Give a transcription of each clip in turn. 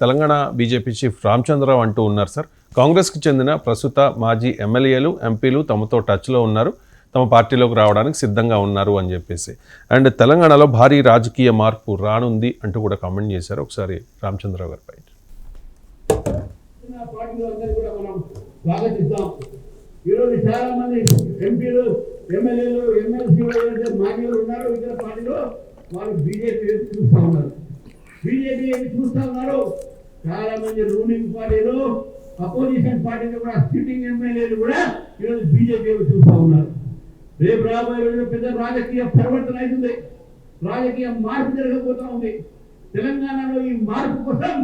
Telangana BJP chief Ramachandra Rao అంటూ ఉన్నారు sir. కాంగ్రెస్కి చెందిన ప్రస్తుత మాజీ ఎమ్మెల్యేలు ఎంపీలు తమతో టచ్లో ఉన్నారు. తమ పార్టీలోకి రావడానికి సిద్ధంగా ఉన్నారు అని చెప్పేసి. అండ్ తెలంగాణలో భారీ రాజకీయ మార్పు రానుంది అంటూ కూడా కామెంట్ చేశారు ఒకసారి రామచంద్రరావు గారిపై చిన్న ఈరోజు చాలా మంది ఎంపీలు ఎమ్మెల్యేలు ఎమ్మెల్సీలు మాజీలు ఉన్నారు ఇతర పార్టీలో వాళ్ళు బీజేపీ చూస్తూ ఉన్నారు. బీజేపీ చూస్తూ ఉన్నారు. చాలా మంది రూలింగ్ పార్టీలు అపోజిషన్ పార్టీలు కూడా సిట్టింగ్ ఎమ్మెల్యేలు కూడా ఈరోజు బీజేపీ చూస్తూ చూస్తా ఉన్నారు. రేపు రాబోయే రోజుల్లో పెద్ద రాజకీయ పరివర్తన అవుతుంది. రాజకీయ మార్పు జరగబోతా ఉంది. తెలంగాణలో ఈ మార్పు కోసం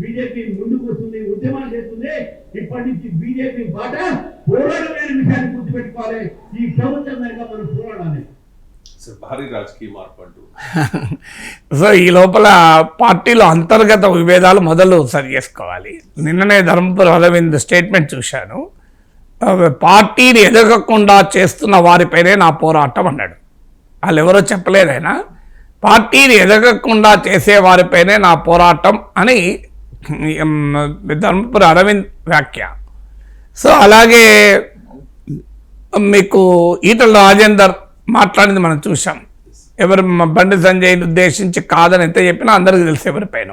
బీజేపీ ముందుకు వస్తుంది ఉద్యమాలు చేస్తుంది. ఇప్పటి నుంచి బీజేపీ బాట పోరాడమైన విషయాన్ని గుర్తుపెట్టుకోవాలి. ఈ ప్రభుత్వం కనుక మనం పోరాడాలి. భారీ రాజకీయ మార్పు అంటూ సో ఈ లోపల పార్టీలో అంతర్గత విభేదాలు మొదలు సరి చేసుకోవాలి. నిన్ననే ధర్మపురి అరవింద్ స్టేట్మెంట్ చూశాను. పార్టీని ఎదగకుండా చేస్తున్న వారిపైనే నా పోరాటం అన్నాడు. వాళ్ళు ఎవరో చెప్పలేదైనా పార్టీని ఎదగకుండా చేసే వారిపైనే నా పోరాటం అని ఉమ్, ధర్మపురి అరవింద్ వ్యాఖ్య. సో అలాగే మీకు ఈటల రాజేందర్ మాట్లాడింది మనం చూసాం ఎవరు బండి సంజయ్ని ఉద్దేశించి కాదని ఎంత చెప్పినా అందరికీ తెలిసి ఎవరిపైన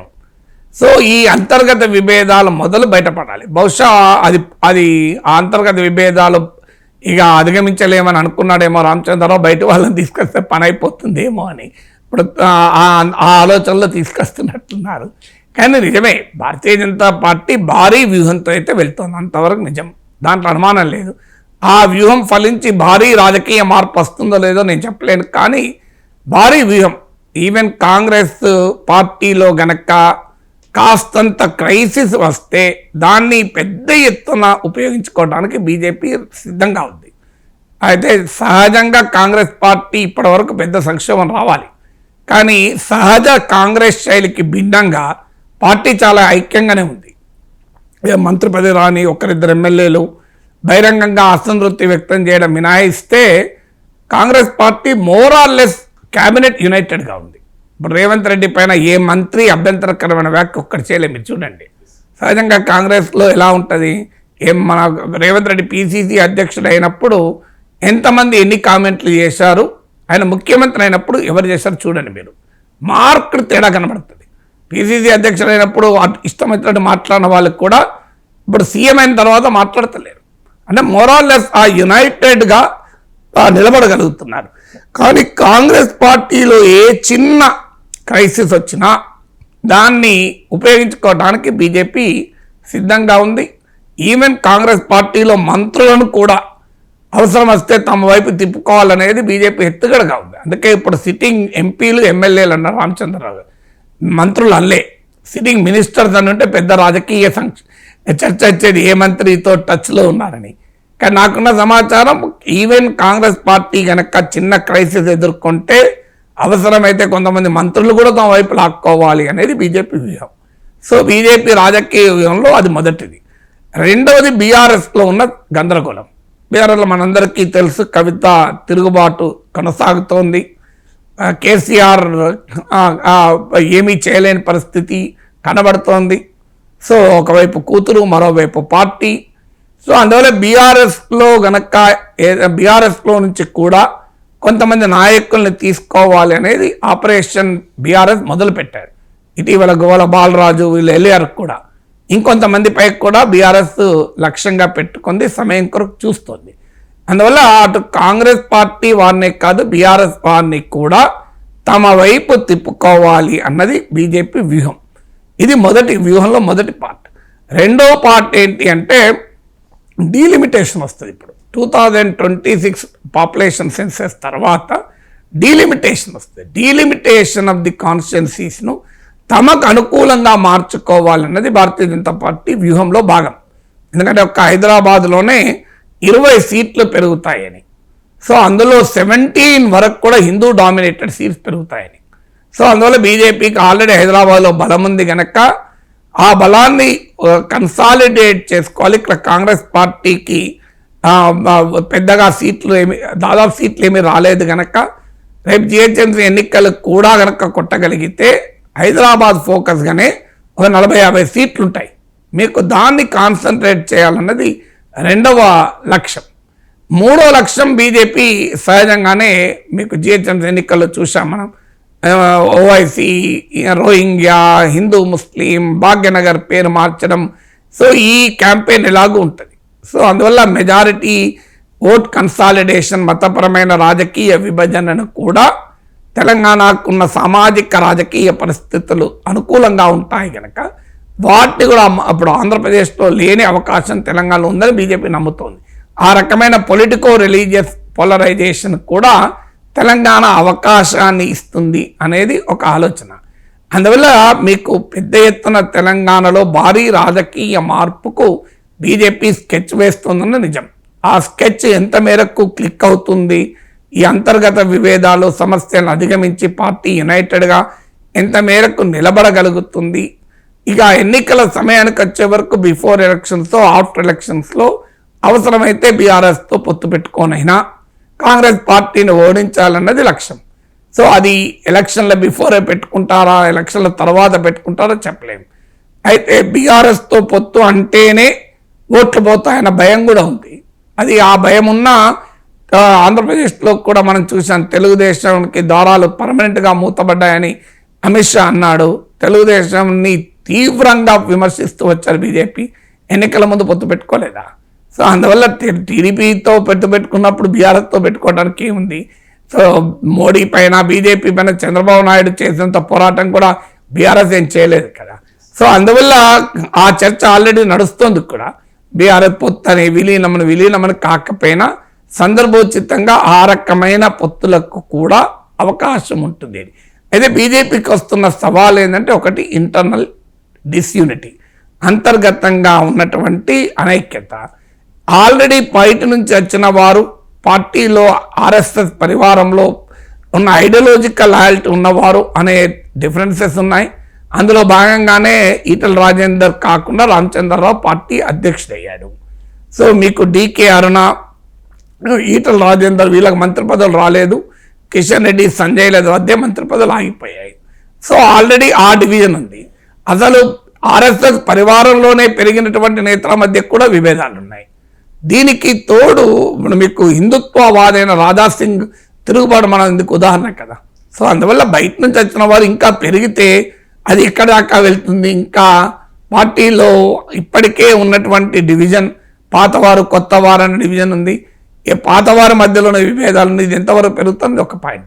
సో ఈ అంతర్గత విభేదాలు మొదలు బయటపడాలి. బహుశా అది అది ఆ అంతర్గత విభేదాలు ఇక అధిగమించలేమని అనుకున్నాడేమో రామచంద్రరావు బయట వాళ్ళని తీసుకొస్తే పని అయిపోతుందేమో అని. ఇప్పుడు ఆ- ఆ- ఆలోచనలో తీసుకొస్తున్నట్టున్నారు. కానీ నిజమే భారతీయ జనతా పార్టీ భారీ వ్యూహంతో అయితే వెళ్తుంది. అంతవరకు నిజం. దాంట్లో అనుమానం లేదు. ఆ వ్యూహం ఫలించి భారీ రాజకీయ మార్పు వస్తుందో లేదో నేను చెప్పలేను. కానీ భారీ వ్యూహం. ఈవెన్ కాంగ్రెస్ పార్టీలో గనక కాస్తంత క్రైసిస్ వస్తే దాన్ని పెద్ద ఎత్తున ఉపయోగించుకోవడానికి బీజేపీ సిద్ధంగా ఉంది. అయితే సహజంగా కాంగ్రెస్ పార్టీ ఇప్పటివరకు పెద్ద సంక్షోభం రావాలి. కానీ సహజ కాంగ్రెస్ శైలికి భిన్నంగా పార్టీ చాలా ఐక్యంగానే ఉంది. మంత్రి పదవి రాని ఒకరిద్దరు ఎమ్మెల్యేలు బహిరంగంగా అసంతృప్తి వ్యక్తం చేయడం మినహాయిస్తే కాంగ్రెస్ పార్టీ మోరాల్లెస్ క్యాబినెట్ యునైటెడ్గా ఉంది. ఇప్పుడు రేవంత్ రెడ్డి పైన ఏ మంత్రి అభ్యంతరకరమైన వ్యాఖ్య ఒక్కటి చేయలేము మీరు చూడండి. సహజంగా కాంగ్రెస్లో ఎలా ఉంటుంది? ఏం మన రేవంత్ రెడ్డి పీసీసీ అధ్యక్షుడు అయినప్పుడు ఎంతమంది ఎన్ని కామెంట్లు చేశారు? ఆయన ముఖ్యమంత్రి అయినప్పుడు ఎవరు చేశారు చూడండి మీరు. మార్కులు తేడా కనబడుతుంది. పీసీసీ అధ్యక్షుడు అయినప్పుడు అట్- ఇష్టం వచ్చినట్టు మాట్లాడిన వాళ్ళకి కూడా ఇప్పుడు సీఎం అయిన తర్వాత మాట్లాడతలేరు. అంటే మోరాల్లెస్ ఆ యునైటెడ్గా నిలబడగలుగుతున్నారు. కానీ కాంగ్రెస్ పార్టీలో ఏ చిన్న క్రైసిస్ వచ్చినా దాన్ని ఉపయోగించుకోవడానికి బీజేపీ సిద్ధంగా ఉంది. ఈవెన్ కాంగ్రెస్ పార్టీలో మంత్రులను కూడా అవసరం వస్తే తమ వైపు తిప్పుకోవాలనేది బీజేపీ ఎత్తుగడగా ఉంది. అందుకే ఇప్పుడు సిట్టింగ్ ఎంపీలు ఎమ్మెల్యేలు అన్నారు రామచంద్రరావు మంత్రులు అల్లే సిట్టింగ్ మినిస్టర్స్ అని ఉంటే పెద్ద రాజకీయ సంక్ష చర్చ వచ్చేది? ఏ మంత్రితో టచ్లో ఉన్నారని. కానీ నాకున్న సమాచారం ఈవెన్ కాంగ్రెస్ పార్టీ కనుక చిన్న క్రైసిస్ ఎదుర్కొంటే అవసరమైతే కొంతమంది మంత్రులు కూడా తమ వైపు లాక్కోవాలి అనేది బీజేపీ వ్యూహం. సో బీజేపీ రాజకీయ వ్యూహంలో అది మొదటిది. రెండవది బీఆర్ఎస్లో ఉన్న గందరగోళం. బీఆర్ఎస్లో మనందరికీ తెలుసు కవిత తిరుగుబాటు కొనసాగుతోంది. కేసీఆర్ ఏమీ చేయలేని పరిస్థితి కనబడుతోంది. సో ఒకవైపు కూతురు మరోవైపు పార్టీ. సో అందువల్ల బీఆర్ఎస్లో గనక బీఆర్ఎస్లో నుంచి కూడా కొంతమంది నాయకుల్ని తీసుకోవాలి అనేది ఆపరేషన్ బీఆర్ఎస్ మొదలుపెట్టారు. ఇటీవల గోల బాలరాజు వీళ్ళు వెళ్ళారు కూడా. ఇంకొంతమంది పైకి కూడా బీఆర్ఎస్ లక్ష్యంగా పెట్టుకుంది సమయం కొరకు చూస్తుంది. అందువల్ల అటు కాంగ్రెస్ పార్టీ వారినే కాదు బీఆర్ఎస్ వారిని కూడా తమ వైపు తిప్పుకోవాలి అన్నది బీజేపీ వ్యూహం. ఇది మొదటి వ్యూహంలో మొదటి పార్ట్. రెండో పార్ట్ ఏంటి అంటే డీలిమిటేషన్ వస్తుంది ఇప్పుడు. Two thousand twenty six population census తర్వాత డీలిమిటేషన్ వస్తుంది. డీలిమిటేషన్ ఆఫ్ ది కాన్స్టిట్యున్సీస్ను తమకు అనుకూలంగా మార్చుకోవాలన్నది భారతీయ జనతా పార్టీ వ్యూహంలో భాగం. ఎందుకంటే ఒక్క హైదరాబాద్లోనే ఇరవై సీట్లు పెరుగుతాయని. సో అందులో సెవెంటీన్ వరకు కూడా హిందూ డామినేటెడ్ సీట్స్ పెరుగుతాయని. సో అందువల్ల బీజేపీకి ఆల్రెడీ హైదరాబాద్లో బలం ఉంది కనుక ఆ బలాన్ని కన్సాలిడేట్ చేసుకోవాలి. ఇక్కడ కాంగ్రెస్ పార్టీకి పెద్దగా సీట్లు ఏమి దాదాపు సీట్లు ఏమీ రాలేదు కనుక రేపు జిహెచ్ఎంసీ ఎన్నికలు కూడా కనుక కొట్టగలిగితే హైదరాబాద్ ఫోకస్గానే ఒక నలభై యాభై సీట్లు ఉంటాయి మీకు దాన్ని కాన్సన్ట్రేట్ చేయాలన్నది రెండవ లక్ష్యం. మూడో లక్ష్యం బీజేపీ సహజంగానే మీకు జిహెచ్ఎంసీ ఎన్నికల్లో చూసాం మనం. ఓవైసీ రోహింగ్యా హిందూ ముస్లిం భాగ్యనగర్ పేరు మార్చడం. సో ఈ క్యాంపెయిన్ ఎలాగూ ఉంటుంది. సో అందువల్ల మెజారిటీ ఓట్ కన్సాలిడేషన్ మతపరమైన రాజకీయ విభజనను కూడా తెలంగాణకున్న సామాజిక రాజకీయ పరిస్థితులు అనుకూలంగా ఉంటాయి కనుక వాటిని కూడా అప్పుడు ఆంధ్రప్రదేశ్లో లేని అవకాశం తెలంగాణలో ఉందని బీజేపీ నమ్ముతోంది. ఆ రకమైన పొలిటికో రిలీజియస్ పోలరైజేషన్ కూడా తెలంగాణ అవకాశాన్ని ఇస్తుంది అనేది ఒక ఆలోచన. అందువల్ల మీకు పెద్ద ఎత్తున తెలంగాణలో భారీ రాజకీయ మార్పుకు బీజేపీ స్కెచ్ వేస్తుందన్న నిజం. ఆ స్కెచ్ ఎంత మేరకు క్లిక్ అవుతుంది? ఈ అంతర్గత విభేదాలు సమస్యలను అధిగమించి పార్టీ యునైటెడ్గా ఎంత మేరకు నిలబడగలుగుతుంది? ఇక ఎన్నికల సమయానికి వచ్చే వరకు బిఫోర్ ఎలక్షన్స్లో ఆఫ్టర్ ఎలక్షన్స్లో అవసరమైతే బీఆర్ఎస్తో పొత్తు పెట్టుకోనైనా కాంగ్రెస్ పార్టీని ఓడించాలన్నది లక్ష్యం. సో అది ఎలక్షన్ల బిఫోరే పెట్టుకుంటారా ఎలక్షన్ల తర్వాత పెట్టుకుంటారా చెప్పలేం అయితే బీఆర్ఎస్తో పొత్తు అంటేనే ఓట్లు పోతాయన్న భయం కూడా ఉంది. అది ఆ భయం ఉన్న ఆంధ్రప్రదేశ్లో కూడా మనం చూసాం తెలుగుదేశానికి దారాలు పర్మనెంట్గా మూతబడ్డాయని అమిత్ షా అన్నాడు. తెలుగుదేశంని తీవ్రంగా విమర్శిస్తూ వచ్చారు బీజేపీ. ఎన్నికల ముందు పొత్తు పెట్టుకోలేదా? సో అందువల్ల టీ- టీడీపీతో పెట్టు పెట్టుకున్నప్పుడు బీఆర్ఎస్తో పెట్టుకోవడానికి ఏముంది? సో మోడీ పైన బీజేపీ పైన చంద్రబాబు నాయుడు చేసినంత పోరాటం కూడా బీఆర్ఎస్ ఏం చేయలేదు కదా సో అందువల్ల ఆ చర్చ ఆల్రెడీ నడుస్తుంది కూడా. బీఆర్ఎస్ పొత్తు అనే విలీనమని విలీనమని కాకపోయినా సందర్భోచితంగా ఆ రకమైన పొత్తులకు కూడా అవకాశం ఉంటుంది. అయితే బీజేపీకి వస్తున్న సవాల్ ఏంటంటే ఒకటి ఇంటర్నల్ డిస్యూనిటీ. అంతర్గతంగా ఉన్నటువంటి అనైక్యత. ఆల్రెడీ బయట నుంచి వచ్చిన వారు పార్టీలో ఆర్ఎస్ఎస్ పరివారంలో ఉన్న ఐడియాలజికల్ లాయల్టీ ఉన్నవారు అనే డిఫరెన్సెస్ ఉన్నాయి. అందులో భాగంగానే ఈటల రాజేందర్ కాకుండా రామచంద్రరావు పార్టీ అధ్యక్షుడయ్యాడు. సో మీకు డీకే అరుణ ఈటల రాజేందర్ వీళ్ళకి మంత్రి పదవులు రాలేదు. కిషన్ రెడ్డి సంజయ్ లేదు అదే మంత్రి పదవులు ఆగిపోయాయి. సో ఆల్రెడీ ఆ డివిజన్ ఉంది. అసలు ఆర్ఎస్ఎస్ పరివారంలోనే పెరిగినటువంటి నేతల మధ్య కూడా విభేదాలు ఉన్నాయి. దీనికి తోడు మీకు హిందుత్వవాదైన రాధా సింగ్ తిరుగుబాటు మనం ఇందుకు ఉదాహరణ కదా. సో అందువల్ల బయట నుంచి వచ్చిన వారు ఇంకా పెరిగితే అది ఎక్కడ దాకా వెళ్తుంది? ఇంకా పార్టీలో ఇప్పటికే ఉన్నటువంటి డివిజన్ పాతవారు కొత్తవారు అనే డివిజన్ ఉంది. ఏ పాతవారి మధ్యలోనే విభేదాలు ఉంది ఇది ఎంతవరకు పెరుగుతుంది? ఒక పాయింట్.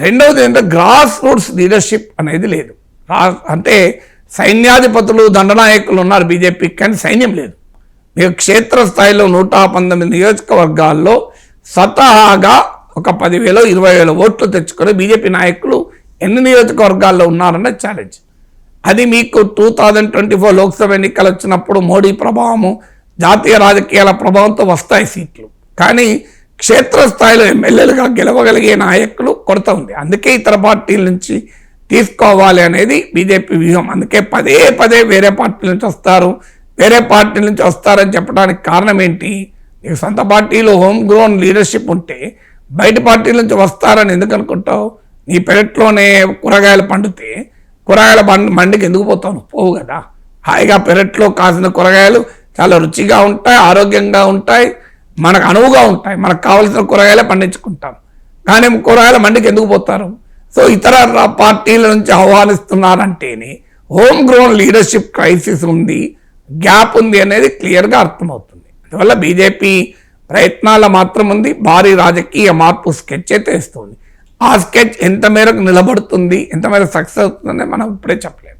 రెండవది ఏంటంటే గ్రాస్ రూట్స్ లీడర్షిప్ అనేది లేదు. రా- అంటే సైన్యాధిపతులు దండనాయకులు ఉన్నారు బీజేపీకి కానీ సైన్యం లేదు. మీరు క్షేత్రస్థాయిలో నూట పంతొమ్మిది నియోజకవర్గాల్లో స్వతహాగా ఒక పదివేలు ఇరవై వేల ఓట్లు తెచ్చుకొని బీజేపీ నాయకులు ఎన్ని నియోజకవర్గాల్లో ఉన్నారన్న ఛాలెంజ్ అది మీకు two thousand twenty four Lok Sabha ఎన్నికలు వచ్చినప్పుడు మోడీ ప్రభావము జాతీయ రాజకీయాల ప్రభావంతో వస్తాయి సీట్లు. కానీ క్షేత్రస్థాయిలో ఎమ్మెల్యేలుగా గెలవగలిగే నాయకులు కొరత ఉంది. అందుకే ఇతర పార్టీల నుంచి తీసుకోవాలి అనేది బీజేపీ వ్యూహం. అందుకే పదే పదే వేరే పార్టీల నుంచి వస్తారు. వేరే పార్టీ నుంచి వస్తారని చెప్పడానికి కారణం ఏంటి? నీకు సొంత పార్టీలో హోమ్ గ్రోన్ లీడర్షిప్ ఉంటే బయట పార్టీల నుంచి వస్తారని ఎందుకు అనుకుంటావు? నీ పెరట్లోనే కూరగాయలు పండితే కూరగాయల బండి మండికి ఎందుకు పోతావు? పోవు కదా. హాయిగా పెరట్లో కాసిన కూరగాయలు చాలా రుచిగా ఉంటాయి ఆరోగ్యంగా ఉంటాయి మనకు అనువుగా ఉంటాయి. మనకు కావలసిన కూరగాయలే పండించుకుంటాం. కానీ కూరగాయల మండికి ఎందుకు పోతారు? సో ఇతర పార్టీల నుంచి ఆహ్వానిస్తున్నారంటేనే హోమ్ గ్రోన్ లీడర్షిప్ క్రైసిస్ ఉంది. గ్యాప్ ఉంది అనేది క్లియర్గా అర్థమవుతుంది. అందువల్ల బీజేపీ ప్రయత్నాల మాత్రం ఉంది భారీ రాజకీయ మార్పు స్కెచ్ అయితే ఇస్తుంది ఆ స్కెచ్ ఎంత మేరకు నిలబడుతుంది ఎంత మేరకు సక్సెస్ అవుతుందని మనం ఇప్పుడే చెప్పలేము.